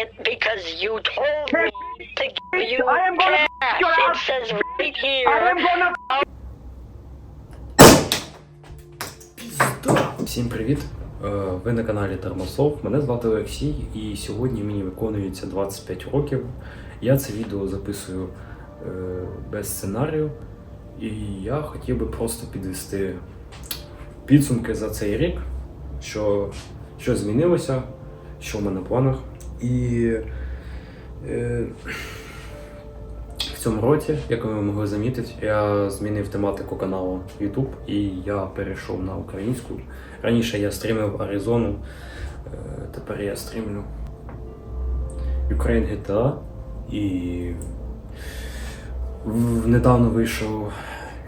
it because you told me to give you I am gonna cash. your It says right I am gonna Всім привіт! Е, Ви на каналі Термосов. Мене звати Олексій, і сьогодні мені виконується 25 років. Я це відео записую е, без сценарію, і я хотів би просто підвести підсумки за цей рік, що, що змінилося, що в мене в планах. І е, в цьому році, як ви могли замітити, я змінив тематику каналу YouTube і я перейшов на українську. Раніше я стрімив Аризону, е, тепер я стрімлю Ukraine GTA і недавно вийшов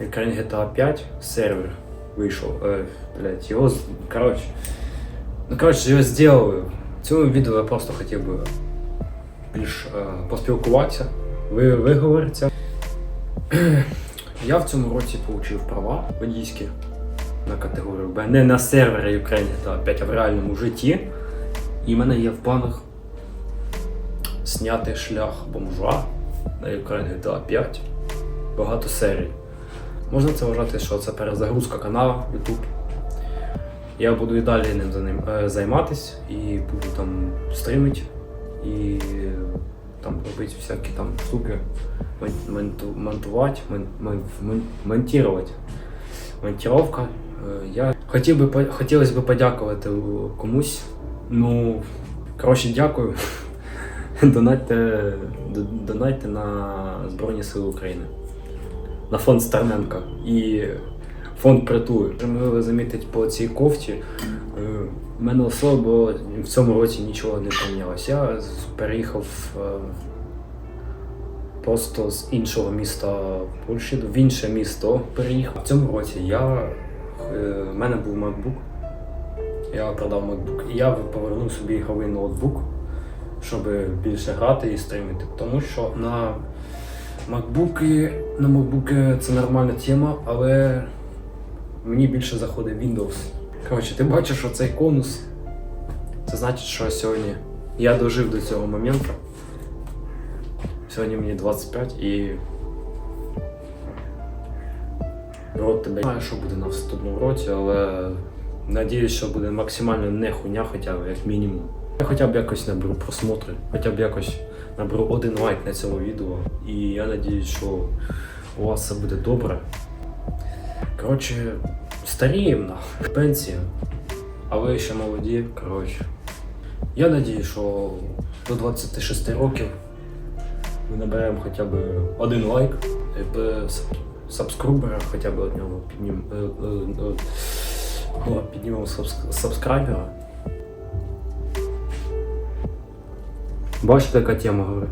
Ukraine GTA 5 сервер вийшов. Е, блядь, його коротше. Ну коротше, його зробили. В цьому відео я просто хотів би більш е, поспілкуватися, ви, виговоритися. Я в цьому році отримав права водійські на категорію Б. Не на сервері Ukraine GTA 5, а в реальному житті. І в мене є в планах зняти шлях бомжа на Ukraine GTA 5. Багато серій. Можна це вважати, що це перезагрузка каналу YouTube. Я буду і далі ним е, займатися і буду там стрімити і там робити всякі там штуки, мон- монту- монтувати, мон- мон- мон- монтувати. Монтировка. Е, Я хотів би хотілося б подякувати комусь. Ну, коротше, дякую. Донатьте, д- донатьте на Збройні Сили України. На фонд Стерненка і фонд притули. Вже могли замітити по цій кофті. е, в мене особо в цьому році нічого не помінялося. Я переїхав е, просто з іншого міста Польщі в інше місто переїхав. В цьому році я, е, в мене був MacBook. Я продав MacBook. І я повернув собі ігровий ноутбук, щоб більше грати і стрімити. Тому що на MacBook, на MacBook це нормальна тема, але мені більше заходить Windows. Коротше, ти бачиш, що цей конус. Це значить, що сьогодні я дожив до цього моменту. Сьогодні мені 25 і. Рот тебе. Знаю, що буде на наступному році, але надіюсь, що буде максимально не хуйня, хоча б як мінімум. Я хоча б якось наберу просмотри, хоча б якось наберу один лайк на цьому відео. І я надіюсь, що у вас все буде добре. Коротше, старіємо на пенсія, а ви ще молоді. Коротше. Я надію, що до 26 років ми наберемо хоча б один лайк, сабскрубера хоча б одного е, е, е, піднімемо сабск- сабскрайбера. Бачите, яка тема говорю?